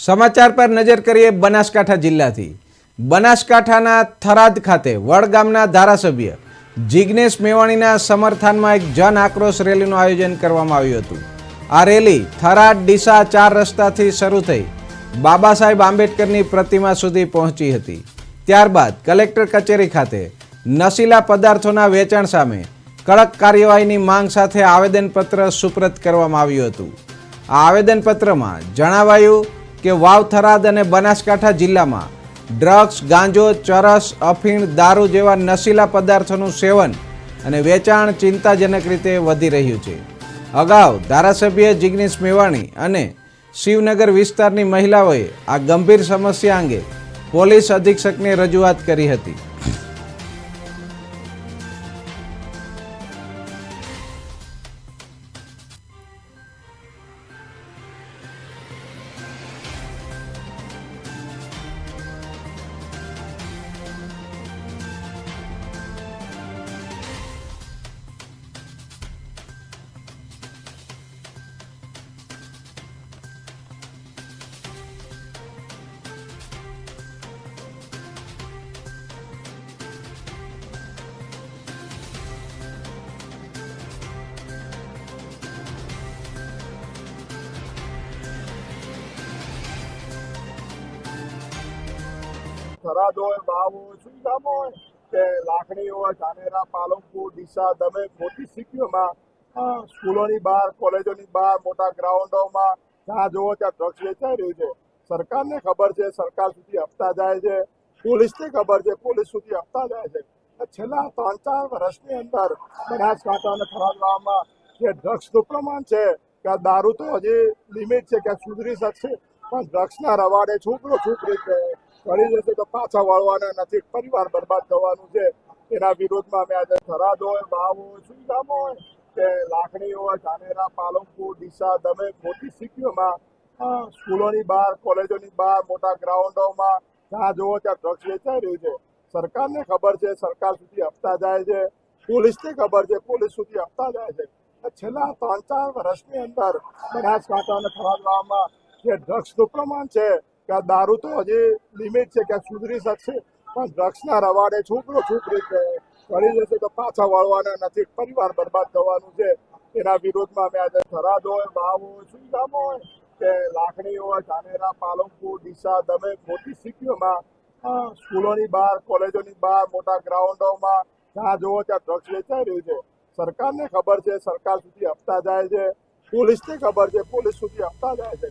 સમાચાર પર નજર કરીએ બનાસકાંઠા જિલ્લાથી. બનાસકાંઠાના થરાદ ખાતે વડગામના ધારાસભ્ય જિગ્નેશ મેવાણીના સમર્થનમાં એક જન આક્રોશ રેલીનું આયોજન કરવામાં આવ્યું હતું. આ રેલી થરાદ ડીસા ચાર રસ્તાથી શરૂ થઈ બાબા સાહેબ આંબેડકરની પ્રતિમા સુધી પહોંચી હતી. ત્યારબાદ કલેક્ટર કચેરી ખાતે નશીલા પદાર્થોના વેચાણ સામે કડક કાર્યવાહીની માંગ સાથે આવેદનપત્ર સુપ્રત કરવામાં આવ્યું હતું. આ આવેદનપત્રમાં જણાવાયું કે વાવ થરાદ અને બનાસકાંઠા જિલ્લામાં ડ્રગ્સ, ગાંજો, ચરસ, અફીણ, દારૂ જેવા નશીલા પદાર્થોનું સેવન અને વેચાણ ચિંતાજનક રીતે વધી રહ્યું છે. અગાઉ ધારાસભ્ય જિગ્નેશ મેવાણી અને શિવનગર વિસ્તારની મહિલાઓએ આ ગંભીર સમસ્યા અંગે પોલીસ અધિક્ષકને રજૂઆત કરી હતી. થરાદ હોય વાવ હોય ગામ હોય કે લાખણી હોય ધાનેરા, પાલનપુર, ડીસા તમે મોટી સિટીઓમાં સ્કૂલોની બહાર, કોલેજોની બહાર, મોટા ગ્રાઉન્ડોમાં, જ્યાં જુઓ ત્યાં ડ્રગ્સ વેચાઈ રહ્યું છે. સરકારને ખબર છે, સરકાર સુધી આપતા જાય છે. પોલીસને ખબર છે, પોલીસ સુધી હપ્તા જાય છે. છેલ્લા ત્રણ ચાર વર્ષની અંદર બનાસકાંઠા અને થરાદવામાં જે ડ્રગ્સનું પ્રમાણ છે, કે દારૂ તો હજી લિમિટ છે કે સુધરી શકશે, પણ ડ્રગ્સના રવાડે છોકરો છોકરી કરી જશે તો પાછા વાળવાના નથી, પરિવાર બરબાદ થવાનું છે. એના વિરોધમાં અમે આજે થરાદ હોય વાવ હોય, શું ગામ હોય, કે લાખણી હોય, ધાનેરા, પાલનપુર, ડીસા દમે મોટી સિટીઓમાં સ્કૂલોની બહાર, કોલેજોની બહાર, મોટા ગ્રાઉન્ડોમાં જ્યાં જુઓ ત્યાં ડ્રગ્સ વેચાઈ રહ્યું છે. સરકારને ખબર છે, સરકાર સુધી હપ્તા જાય છે. પોલીસને ખબર છે, પોલીસ સુધી હપ્તા જાય છે. છેલ્લા ત્રણ ચાર વર્ષની અંદર બનાસકાંઠા અને થરાદવામાં જે ડ્રગ્સનું પ્રમાણ છે કે આ દારૂ તો હજી લિમિટ છે કે સુધરી શકશે. પણ ડ્રગ્સના રવાડે છોકરો છોકરી કરી જશે તો પાછા વળવાના નથી. પરિવાર બરબાદ થવાનું છે. એના વિરોધમાં અમે આજે થરાદ હોય વાવ હોય શું ગામ હોય, કે લાખણી હોય, ધાનેરા, પાલનપુર, ડીસા દમે મોટી સિટીઓમાં સ્કૂલોની બહાર, કોલેજોની બહાર, મોટા ગ્રાઉન્ડોમાં જ્યાં જુઓ ત્યાં ડ્રગ્સ વેચાઈ રહ્યું છે. સરકારને ખબર છે, સરકાર સુધી હપ્તા જાય છે. પોલીસને ખબર છે, પોલીસ સુધી હપ્તા જાય છે.